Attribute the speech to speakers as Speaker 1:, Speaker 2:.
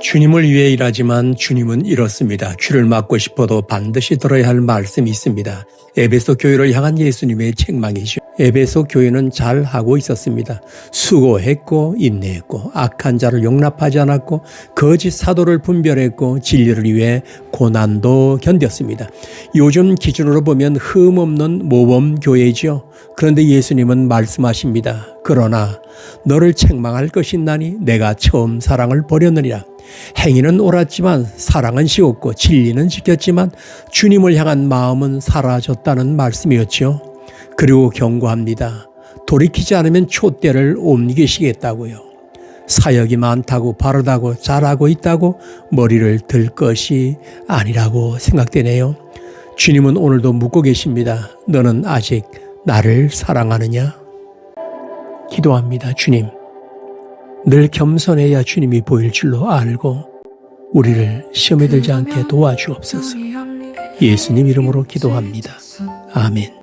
Speaker 1: 주님을 위해 일하지만 주님은 이렇습니다. 쥐를 맞고 싶어도 반드시 들어야 할 말씀이 있습니다. 에베소 교회를 향한 예수님의 책망이죠. 에베소 교회는 잘 하고 있었습니다. 수고했고 인내했고 악한 자를 용납하지 않았고 거짓 사도를 분별했고 진리를 위해 고난도 견뎠습니다. 요즘 기준으로 보면 흠 없는 모범 교회죠. 그런데 예수님은 말씀하십니다. 그러나 너를 책망할 것이 나니 내가 처음 사랑을 버렸느니라. 행위는 옳았지만 사랑은 쉬웠고 진리는 지켰지만 주님을 향한 마음은 사라졌다는 말씀이었죠. 그리고 경고합니다. 돌이키지 않으면 촛대를 옮기시겠다고요. 사역이 많다고 바르다고 잘하고 있다고 머리를 들 것이 아니라고 생각되네요. 주님은 오늘도 묻고 계십니다. 너는 아직 나를 사랑하느냐? 기도합니다. 주님. 늘 겸손해야 주님이 보일 줄로 알고 우리를 시험에 들지 않게 도와주옵소서. 예수님 이름으로 기도합니다. 아멘.